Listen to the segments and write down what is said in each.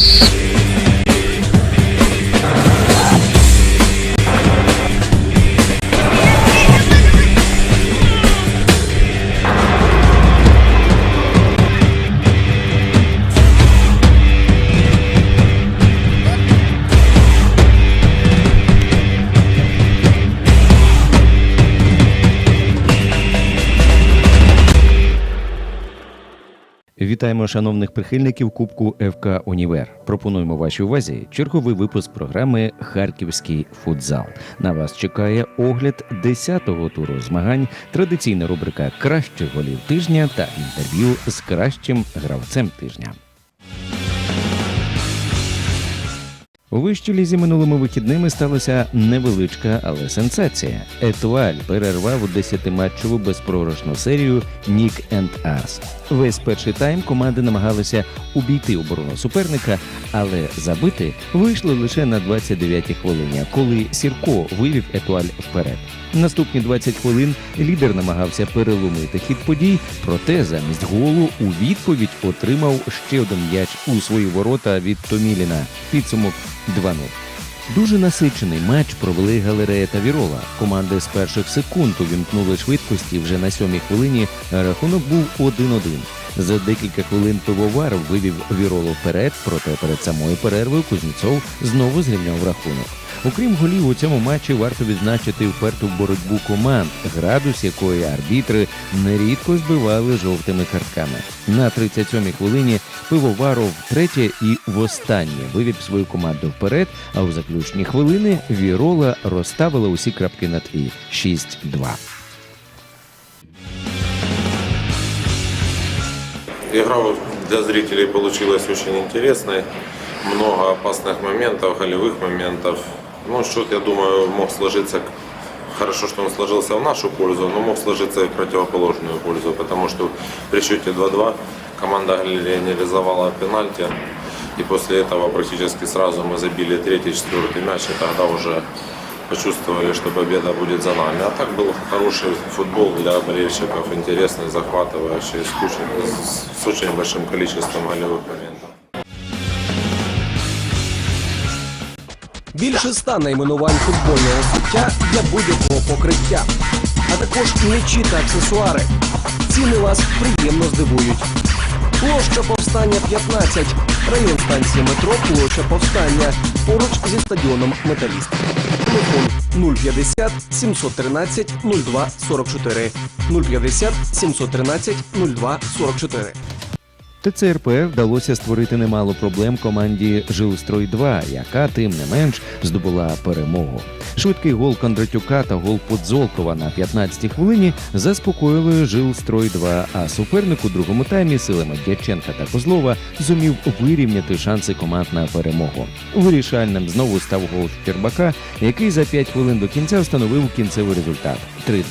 Shit. Вітаємо шановних прихильників Кубку ФК Універ. Пропонуємо вашій увазі черговий випуск програми Харківський футзал. На вас чекає огляд 10-го туру змагань, традиційна рубрика Кращих голів тижня та інтерв'ю з кращим гравцем тижня. У вищій лізі минулими вихідними сталася невеличка, але сенсація. Етуаль перервав 10-матчову безпрограшну серію Нік енд Арс. Весь перший тайм команди намагалися обійти оборону суперника, але забити вийшли лише на 29-й хвилині, коли Сірко вивів Етуаль вперед. Наступні 20 хвилин лідер намагався переломити хід подій, проте замість голу у відповідь отримав ще один м'яч у свої ворота від Томіліна. Підсумок 2-0. Дуже насичений матч провели галерея та Вірола. Команди з перших секунд увімкнули швидкості. Вже на сьомій хвилині рахунок був 1-1. За декілька хвилин пивовар вивів Віролу вперед, проте перед самою перервою Кузнєцов знову зрівняв рахунок. Окрім голів, у цьому матчі варто відзначити вперту боротьбу команд, градус якої арбітри нерідко збивали жовтими картками. На 37-й хвилині пивоваров втретє і востаннє вивів свою команду вперед. А у заключні хвилини Вірола розставила усі крапки над і 6-2. Игра для зрителей получилась очень интересной. Много опасных моментов, голевых моментов. Ну, счет, я думаю, мог сложиться Хорошо, что он сложился в нашу пользу, но мог сложиться и в противоположную пользу, потому что при счете 2-2 команда реализовала пенальти, и после этого практически сразу мы забили третий, четвертый мяч, и тогда уже почувствовали, что победа будет за нами. А так был хороший футбол для болельщиков, интересный, захватывающий, скучный, с, с очень большим количеством голевых моментов. Більше ста найменувань футбольного суття для будь-якого покриття, а також м'ячі та аксесуари. Ціни вас приємно здивують. Площа повстання 15, район станції метро, площа повстання, поруч зі стадіоном Металіст. Телефон 050 713 02 44 050 713 02 44. ТЦРП вдалося створити немало проблем команді Жилстрой 2 яка тим не менш здобула перемогу. Швидкий гол Кондратюка та гол Подзолкова на 15-й хвилині заспокоїли Жилстрой 2 а суперник у другому таймі силами Дяченка та Козлова зумів вирівняти шанси команд на перемогу. Вирішальним знову став гол Щербака, який за 5 хвилин до кінця встановив кінцевий результат 3-2.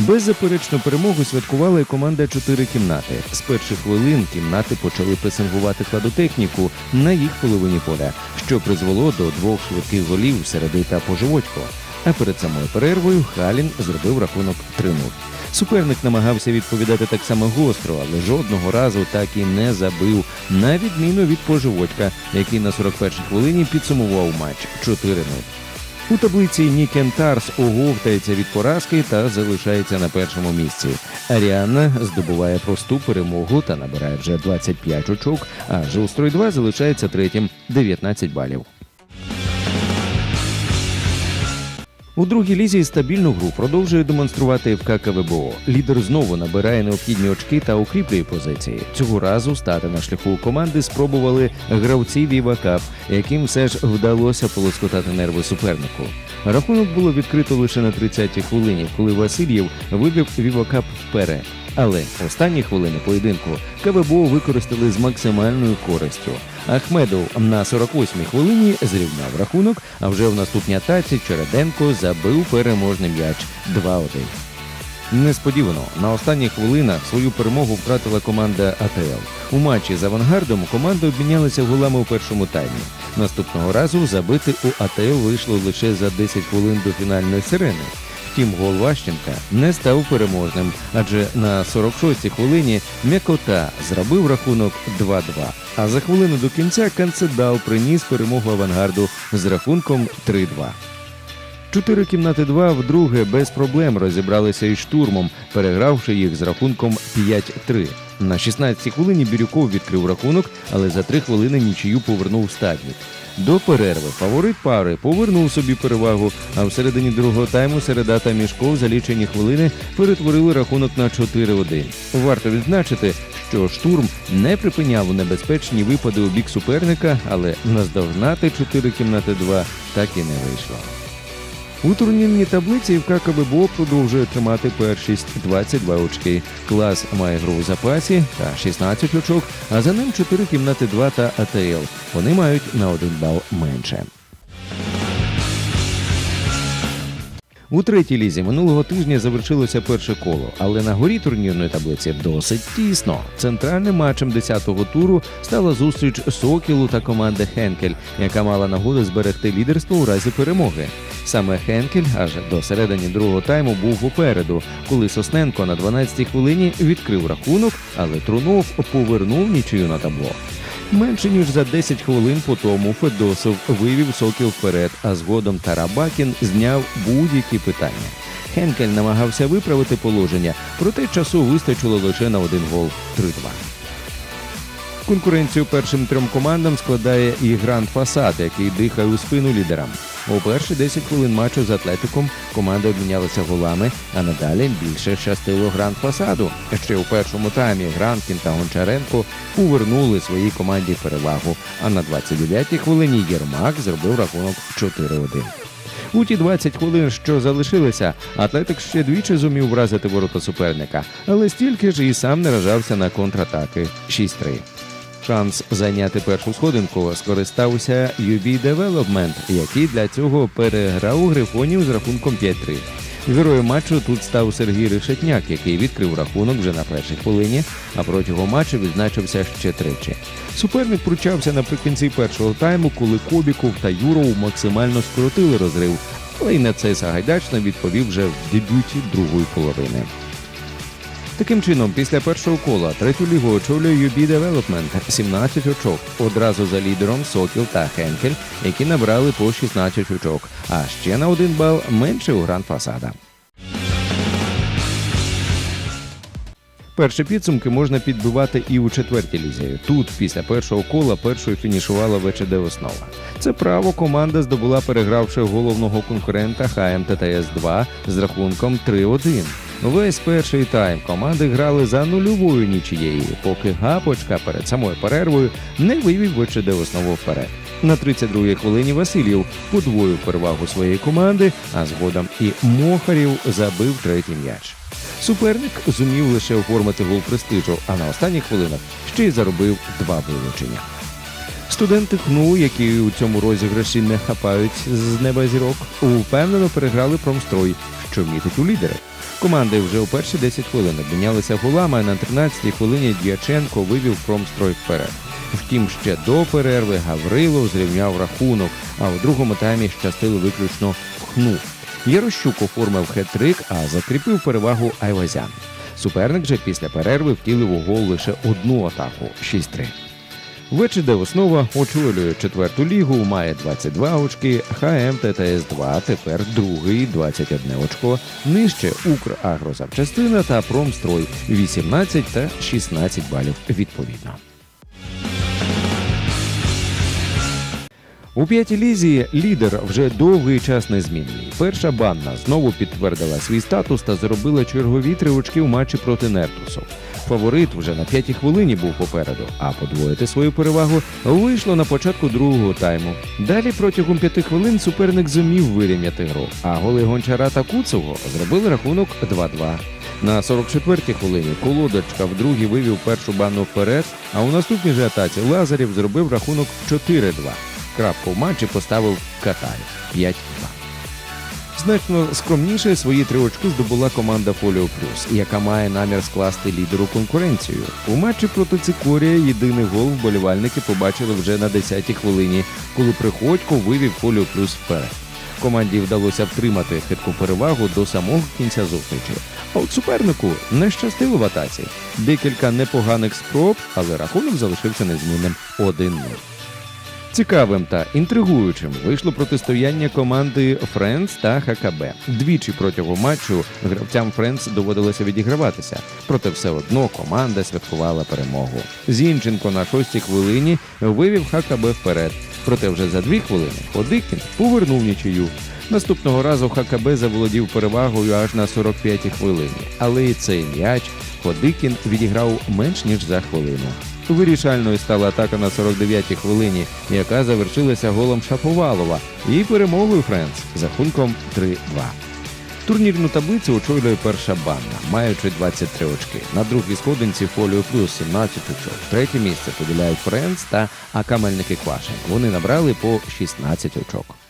Беззаперечну перемогу святкувала і команда чотири кімнати. З перших хвилин кімнати почали пресингувати кладотехніку на їх половині поля, що призвело до двох швидких голів середи та поживочко. А перед самою перервою Халін зробив рахунок 3-0. Суперник намагався відповідати так само гостро, але жодного разу так і не забив, на відміну від поживочка, який на 41-й хвилині підсумував матч 4-0. У таблиці Нікентарс оговтається від поразки та залишається на першому місці. Аріанна здобуває просту перемогу та набирає вже 25 очок, а Жилстрой 2 залишається третім 19 балів. У другій лізі стабільну гру продовжує демонструвати ФК КВБО. Лідер знову набирає необхідні очки та укріплює позиції. Цього разу стати на шляху команди спробували гравці Віва Кап, яким все ж вдалося полоскотати нерви супернику. Рахунок було відкрито лише на 30-й хвилині, коли Васильєв вивів Віва Кап вперед. Але останні хвилини поєдинку КВБО використали з максимальною користю. Ахмедов на 48-й хвилині зрівняв рахунок, а вже в наступній атаці Череденко забив переможний м'яч 2-1. Несподівано на останніх хвилинах свою перемогу втратила команда АТЛ. У матчі з авангардом команди обмінялися голами у першому таймі. Наступного разу забити у АТЛ вийшло лише за 10 хвилин до фінальної сирени. Втім, гол Ващенка не став переможним, адже на 46-й хвилині М'якота зробив рахунок 2-2. А за хвилину до кінця Канцедал приніс перемогу авангарду з рахунком 3-2. Чотири кімнати 2 вдруге без проблем розібралися із штурмом, перегравши їх з рахунком 5-3. На 16-й хвилині Бірюков відкрив рахунок, але за три хвилини нічию повернув стадник. До перерви фаворит пари повернув собі перевагу, а в середині другого тайму Середа та Мішков за лічені хвилини перетворили рахунок на 4-1. Варто відзначити, що штурм не припиняв небезпечні випади у бік суперника, але наздогнати 4 кімнати 2 так і не вийшло. У турнірній таблиці ФК КББО продовжує тримати першість 22 очки. Клас має гру у запасі та 16 очок, а за ним 4 кімнати 2 та АТЛ. Вони мають на один бал менше. У третій лізі минулого тижня завершилося перше коло, але на горі турнірної таблиці досить тісно. Центральним матчем 10-го туру стала зустріч Сокілу та команди Хенкель, яка мала нагоду зберегти лідерство у разі перемоги. Саме Хенкель аж до середини другого тайму був попереду, коли Сосненко на 12-й хвилині відкрив рахунок, але Трунов повернув нічию на табло. Менше ніж за 10 хвилин по тому Федосов вивів Сокіл вперед, а згодом Тарабакін зняв будь-які питання. Хенкель намагався виправити положення, проте часу вистачило лише на один гол 3-2. Конкуренцію першим трьом командам складає і Гранд Фасад, який дихає у спину лідерам. У перші 10 хвилин матчу з Атлетиком команди обмінялися голами, а надалі більше щастило Гранд Фасаду. Ще у першому таймі Гранкін та Гончаренко повернули своїй команді перевагу. А на 29-й хвилині Єрмак зробив рахунок 4-1. У ті 20 хвилин, що залишилися, Атлетик ще двічі зумів вразити ворота суперника, але стільки ж і сам не ражався на контратаки 6-3. Шанс зайняти першу сходинку скористався UB Development, який для цього переграв грифонів з рахунком 5-3. Героєм матчу тут став Сергій Решетняк, який відкрив рахунок вже на першій хвилині, а протягом матчу відзначився ще тричі. Суперник пручався наприкінці першого тайму, коли Кобіков та Юров максимально скоротили розрив, але й на це Сагайдачно відповів вже в дебюті другої половини. Таким чином, після першого кола третю лігу очолює UB Development 17 очок. Одразу за лідером Сокіл та Хенкель, які набрали по 16 очок, а ще на один бал менше у Гранд Фасада. Перші підсумки можна підбивати і у четвертій лізі. Тут, після першого кола, першою фінішувала ВЧД Основа. Це право команда здобула, перегравши головного конкурента ХМ ТТС 2 з рахунком 3-1. Весь перший тайм команди грали за нульовою нічією, поки Гапочка перед самою перервою не вивів ВЧД основу вперед. На 32-й хвилині Васильєв подвоїв перевагу своєї команди, а згодом і Мохарів забив третій м'яч. Суперник зумів лише оформити гол престижу, а на останніх хвилинах ще й заробив два вилучення. Студенти ХНУ, які у цьому розіграші не хапають з неба зірок, впевнено переграли промстрой, що мітить у лідери. Команди вже у перші 10 хвилин обмінялися голами, а на 13-й хвилині Дяченко вивів промстрой вперед. Втім, ще до перерви Гаврилов зрівняв рахунок, а у другому таймі щастило виключно ХНУ. Ярощук оформив хет-трик, а закріпив перевагу Айвазян. Суперник же після перерви втілив у гол лише одну атаку 6-3. ВЧД основа очолює четверту лігу, має 22 очки, ХМ ТТС 2 тепер другий 21 очко. Нижче Украгрозапчастина та Промстрой 18 та 16 балів відповідно. У п'ятій лізі лідер вже довгий час незмінний. Перша банна знову підтвердила свій статус та зробила чергові три очки у матчі проти Нертусу. Фаворит вже на п'ятій хвилині був попереду, а подвоїти свою перевагу вийшло на початку другого тайму. Далі протягом п'яти хвилин суперник зумів вирівняти гру, а голи Гончара та Куцого зробили рахунок 2-2. На 44-й хвилині Колодочка вдруге вивів першу банну вперед, а у наступній же атаці Лазарів зробив рахунок 4-2. Крапку в матчі поставив Катай 5-2. Значно скромніше свої три очки здобула команда Фоліо Плюс, яка має намір скласти лідеру конкуренцію. У матчі проти Цикорія єдиний гол вболівальники побачили вже на 10-й хвилині, коли Приходько вивів Фоліо Плюс вперед. команді вдалося втримати хитку перевагу до самого кінця зустрічі. А от супернику не щастило в атаці. Декілька непоганих спроб, але рахунок залишився незмінним 1-0. Цікавим та інтригуючим вийшло протистояння команди Френц та ХКБ. Двічі протягом матчу гравцям Френц доводилося відіграватися, проте все одно команда святкувала перемогу. Зінченко на шостій хвилині вивів ХКБ вперед. Проте вже за дві хвилини Ходикін повернув нічию. Наступного разу ХКБ заволодів перевагою аж на 45-й хвилині, але і цей м'яч Ходикін відіграв менш ніж за хвилину. Вирішальною стала атака на 49-й хвилині, яка завершилася голом Шаповалова і перемогою Френц з рахунком 3-2. Турнірну таблицю очолює перша банда, маючи 23 очки. На другій сходинці фоліо плюс 17 очок. Третє місце поділяють Френц та АК Мельники Квашин. Вони набрали по 16 очок.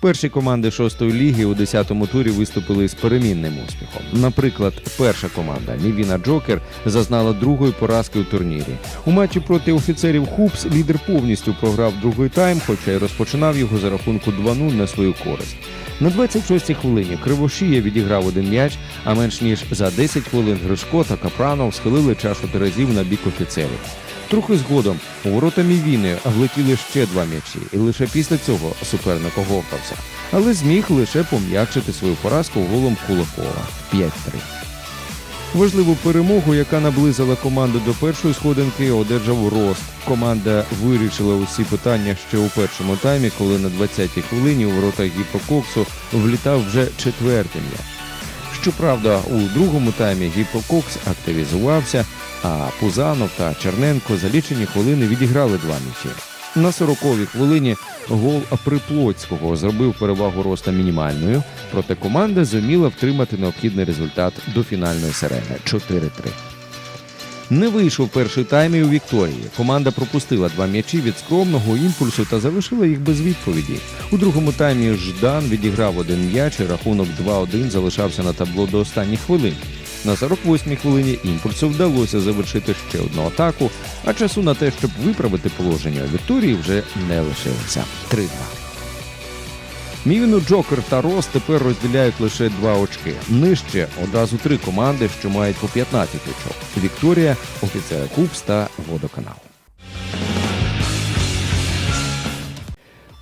Перші команди шостої ліги у 10-му турі виступили з перемінним успіхом. Наприклад, перша команда Мівіна Джокер зазнала другої поразки у турнірі. У матчі проти офіцерів Хупс лідер повністю програв другий тайм, хоча й розпочинав його за рахунку 2-0 на свою користь. На 26-й хвилині Кривошія відіграв один м'яч, а менш ніж за 10 хвилин Гришко та Капранов схилили чашу терезів на бік офіцерів. Трохи згодом у ворота Мівіни влетіли ще два м'ячі, і лише після цього суперник оговтався. Але зміг лише пом'якшити свою поразку голом Кулакова 5-3. Важливу перемогу, яка наблизила команду до першої сходинки, одержав Рост. Команда вирішила усі питання ще у першому таймі, коли на 20-й хвилині у воротах Гіпококсу влітав вже четвертий м'яч. Щоправда, у другому таймі Гіпококс активізувався, а Пузанов та Черненко за лічені хвилини відіграли два м'ячі. На 40-й хвилині гол Приплоцького зробив перевагу роста мінімальною, проте команда зуміла втримати необхідний результат до фінальної сирени 4-3. Не вийшов перший тайм і у Вікторії. Команда пропустила два м'ячі від скромного імпульсу та залишила їх без відповіді. У другому таймі Ждан відіграв один м'яч, і рахунок 2-1 залишався на табло до останніх хвилин. На 48-й хвилині імпульсу вдалося завершити ще одну атаку, а часу на те, щоб виправити положення Вікторії, вже не лишилося. 3-2. Мівіну Джокер та Рос тепер розділяють лише два очки. Нижче одразу три команди, що мають по 15 очок: Вікторія, офіцери Кубс та Водоканал.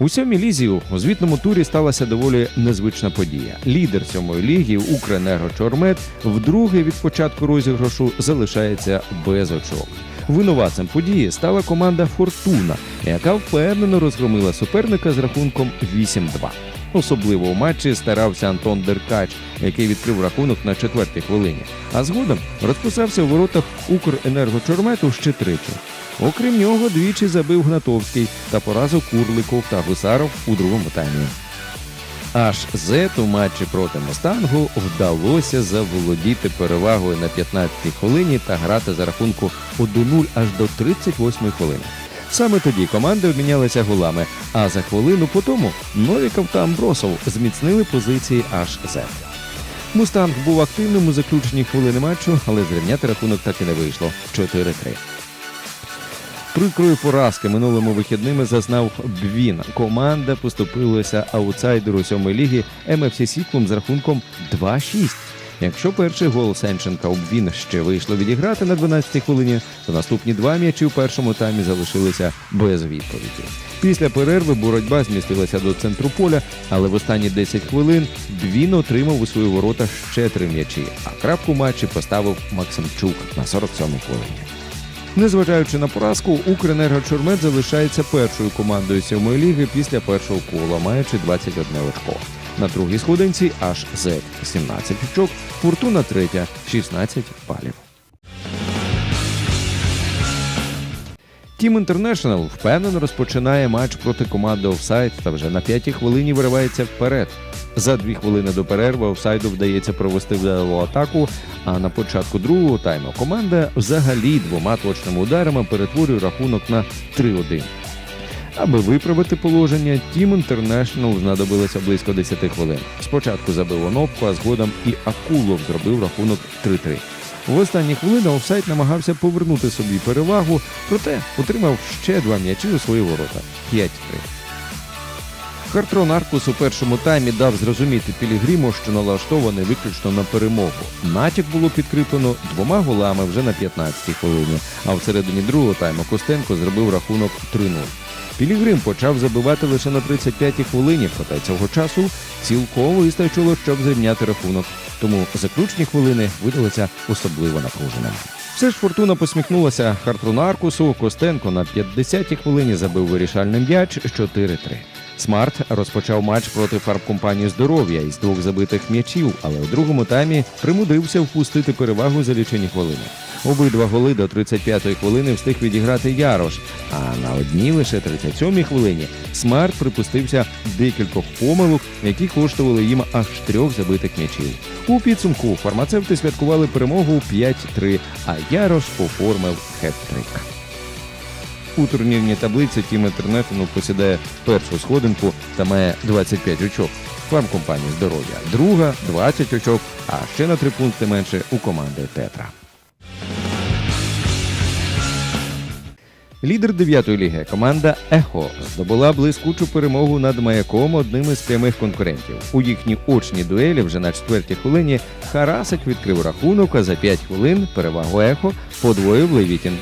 У сьомій лізі у звітному турі сталася доволі незвична подія. Лідер сьомої ліги Укренерго-Чормет вдруге від початку розіграшу залишається без очок. Винуватцем події стала команда Фортуна, яка впевнено розгромила суперника з рахунком 8-2. Особливо у матчі старався Антон Деркач, який відкрив рахунок на четвертій хвилині. А згодом розписався у воротах Укренергочормету ще тричі. Окрім нього, двічі забив Гнатовський та поразив Курликов та Гусаров у другому таймі. Аж Зет у матчі проти Мустангу вдалося заволодіти перевагою на 15-й хвилині та грати за рахунку 1-0 аж до 38-ї хвилини. Саме тоді команди обмінялися голами, а за хвилину по тому Новіков та Амбросов зміцнили позиції аж Зет. Мустанг був активним у заключенні хвилини матчу, але зрівняти рахунок так і не вийшло 4-3. Прикрої поразки минулими вихідними зазнав Бвін. Команда поступилася аутсайдеру сьомої ліги МФС Сіклом з рахунком 2-6. Якщо перший гол Сенченка у Бвін ще вийшло відіграти на 12-й хвилині, то наступні два м'ячі у першому таймі залишилися без відповіді. Після перерви боротьба змістилася до центру поля, але в останні 10 хвилин Бвін отримав у свої ворота ще три м'ячі, а крапку матчі поставив Максимчук на 47-й хвилині. Незважаючи на поразку, Укренерго-Чормет залишається першою командою сьомої ліги після першого кола, маючи 21 очко. На другій сходинці аж Зет 17 очок, Фортуна третя 16 балів. Тім Інтернешнл впевнено розпочинає матч проти команди Офсайд та вже на п'ятій хвилині виривається вперед. За дві хвилини до перерви офсайду вдається провести вдалу атаку. А на початку другого тайму команда взагалі двома точними ударами перетворює рахунок на 3-1. Аби виправити положення, Тім Інтернешнл знадобилося близько 10 хвилин. Спочатку забив Онопко, а згодом і Акулов зробив рахунок 3-3. В останні хвилини офсайд намагався повернути собі перевагу, проте отримав ще два м'ячі у свої ворота 5-3. Хартрон Аркус у першому таймі дав зрозуміти Пілігриму, що налаштований виключно на перемогу. Натяк було підкріплено двома голами вже на 15-й хвилині, а в середині другого тайму Костенко зробив рахунок 3-0. Пілігрим почав забивати лише на 35-й хвилині, проте цього часу цілком вистачило, щоб зрівняти рахунок. Тому заключні хвилини видалися особливо напруженими. Все ж фортуна посміхнулася Хартруну Аркусу. Костенко на 50-й хвилині забив вирішальний м'яч 4-3. Смарт розпочав матч проти фарбкомпанії здоров'я із двох забитих м'ячів, але у другому таймі примудрився впустити перевагу за лічені хвилини. Обидва голи до 35-ї хвилини встиг відіграти Ярош, а на одній лише 37-й хвилині Смарт припустився декількох помилок, які коштували їм аж трьох забитих м'ячів. У підсумку фармацевти святкували перемогу 5-3, а Ярош оформив хет-трик. У турнірній таблиці Тім Інтернешнл посідає першу сходинку та має 25 очок. Фармкомпанія здоров'я друга 20 очок, а ще на три пункти менше у команди Тетра. Лідер дев'ятої ліги команда Ехо здобула блискучу перемогу над маяком одним із прямих конкурентів. У їхній очній дуелі вже на четвертій хвилині Харасик відкрив рахунок, а за 5 хвилин перевагу Ехо подвоїв Левітін.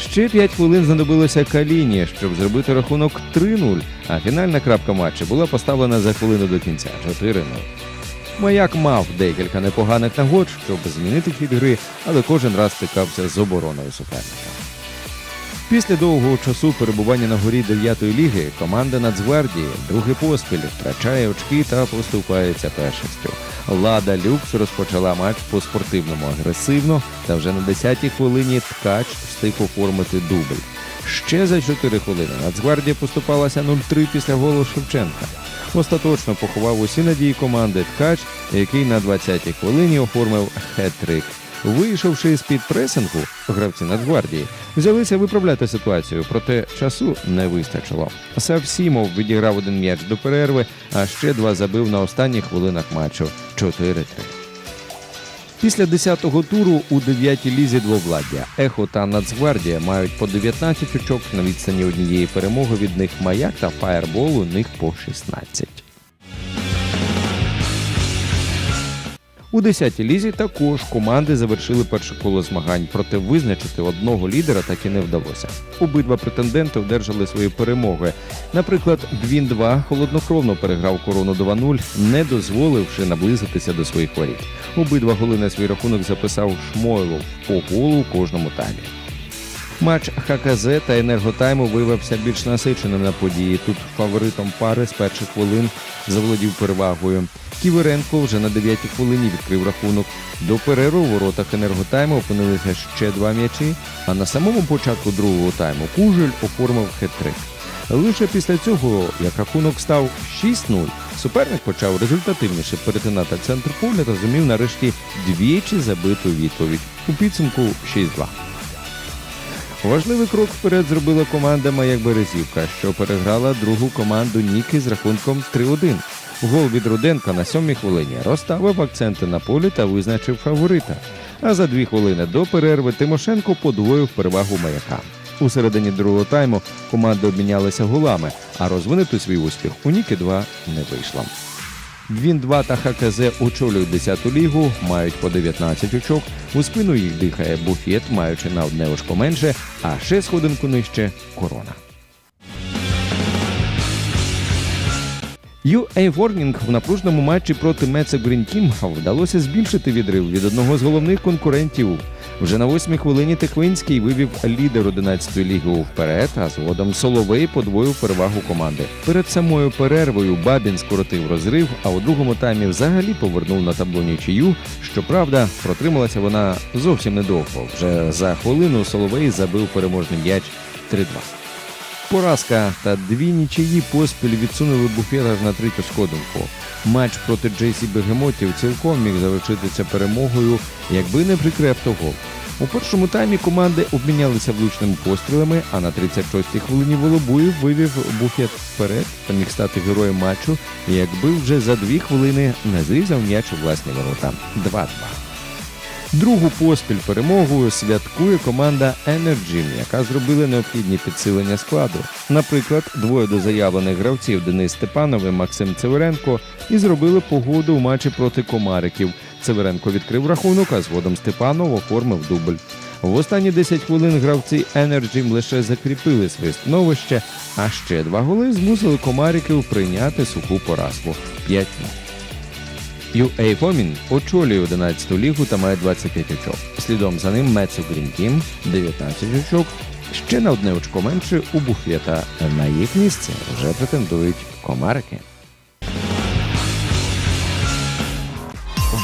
Ще 5 хвилин знадобилося Каліні, щоб зробити рахунок 3-0, а фінальна крапка матчу була поставлена за хвилину до кінця 4-0. Маяк мав декілька непоганих нагод, щоб змінити хід гри, але кожен раз стикався з обороною суперника. Після довгого часу перебування на горі 9-ї ліги команда Нацгвардії другий поспіль втрачає очки та поступається першістю. Лада Люкс розпочала матч по спортивному агресивно, та вже на 10-й хвилині ткач встиг оформити дубль. Ще за 4 хвилини Нацгвардія поступалася 0-3 після голу Шевченка. Остаточно поховав усі надії команди ткач, який на 20-й хвилині оформив хет-трик. Вийшовши з під пресингу, гравці Нацгвардії взялися виправляти ситуацію, проте часу не вистачило. Савсімов відіграв один м'яч до перерви, а ще два забив на останніх хвилинах матчу 4-3. Після 10-го туру у 9-й лізі двовладдя Ехо та Нацгвардія мають по 19 очок на відстані однієї перемоги від них маяк та фаєрбол у них по 16. У 10-й лізі також команди завершили перше коло змагань, проте визначити одного лідера так і не вдалося. Обидва претенденти одержали свої перемоги. Наприклад, Двін 2 холоднокровно переграв корону 2-0, не дозволивши наблизитися до своїх воріт. Обидва голи на свій рахунок записав Шмойлов по голу у кожному таймі. Матч ХКЗ та енерготайму виявився більш насиченим на події. Тут фаворитом пари з перших хвилин заволодів перевагою. Ківеренко вже на 9-й хвилині відкрив рахунок. До перерви у воротах енерготайму опинилися ще два м'ячі, а на самому початку другого тайму Кужель оформив хет-трик. Лише після цього, як рахунок став 6-0, суперник почав результативніше перетинати центр поля та зумів нарешті двічі забиту відповідь. У підсумку 6-2. Важливий крок вперед зробила команда Маяк Березівка, що переграла другу команду Ніки з рахунком 3-1. Гол від Руденка на сьомій хвилині розставив акценти на полі та визначив фаворита. А за дві хвилини до перерви Тимошенко подвоїв перевагу маяка. У середині другого тайму команди обмінялися голами, а розвинути свій успіх у Ніки 2 не вийшло. Він 2 та ХКЗ очолюють 10-ту лігу, мають по 19 очок. У спину їх дихає буфет, маючи на одне очко менше, а ще сходинку нижче корона. UA Warning в напружному матчі проти Green Team вдалося збільшити відрив від одного з головних конкурентів. Вже на восьмій хвилині Тиквинський вивів лідер 11-ї ліги вперед, а згодом Соловей подвоїв перевагу команди. Перед самою перервою Бабін скоротив розрив, а у другому таймі взагалі повернув на табло нічию. Щоправда, протрималася вона зовсім недовго. Вже за хвилину Соловей забив переможний м'яч 3-2. Поразка та дві нічиї поспіль відсунули буфет на третю сходинку. Матч проти Джейсі Бегемотів цілком міг завершитися перемогою, якби не прикрев того. У першому таймі команди обмінялися влучними пострілами, а на 36-й хвилині Волобуєв вивів буфет вперед та міг стати героєм матчу, якби вже за дві хвилини не зрізав м'яч у власні ворота 2-2. Другу поспіль перемогу святкує команда Energy, яка зробила необхідні підсилення складу. Наприклад, двоє дозаявлених гравців Денис Степанов і Максим Цеверенко і зробили погоду у матчі проти комариків. Цеверенко відкрив рахунок, а згодом Степанов оформив дубль. В останні 10 хвилин гравці Energy лише закріпили своє становище, а ще два голи змусили комариків прийняти суху поразку 5 UA Фомін очолює 11-ту лігу та має 25 очок. Слідом за ним Мецу Грін Тім 19 очок. Ще на одне очко менше у буфета. На їх місце вже претендують комарики.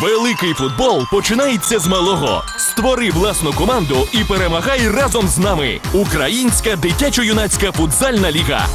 Великий футбол починається з малого. Створи власну команду і перемагай разом з нами. Українська дитячо-юнацька футзальна ліга.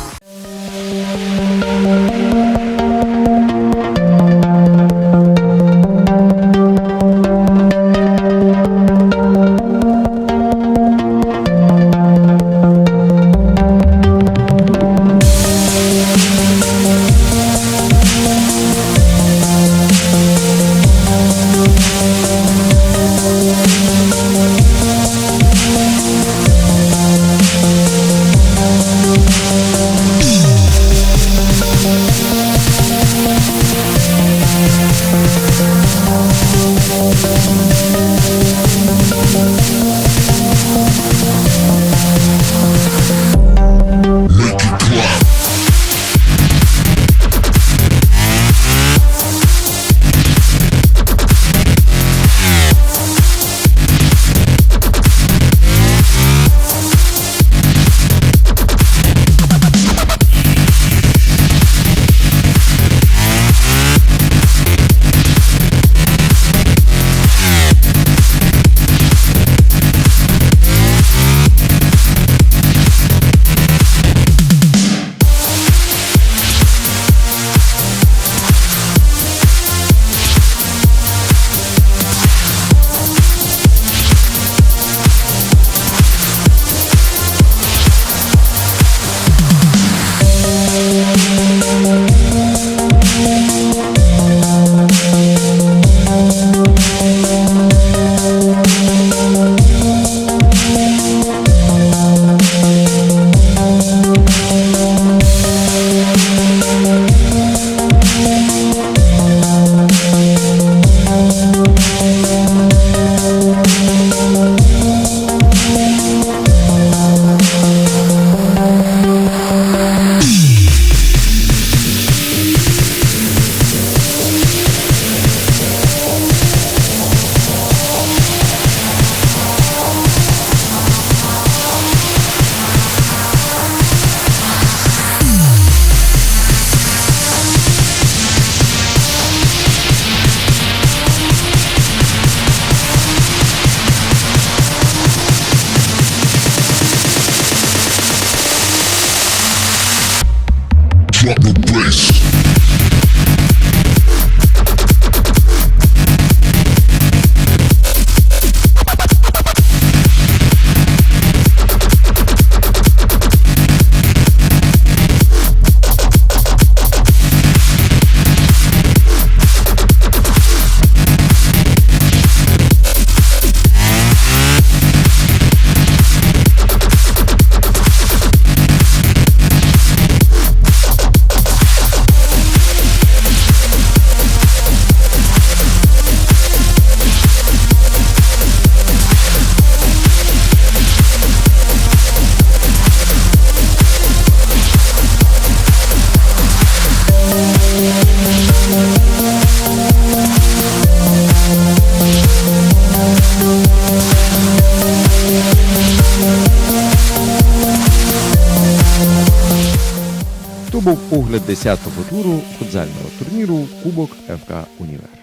10-го туру футзального турніру Кубок ФК Універ.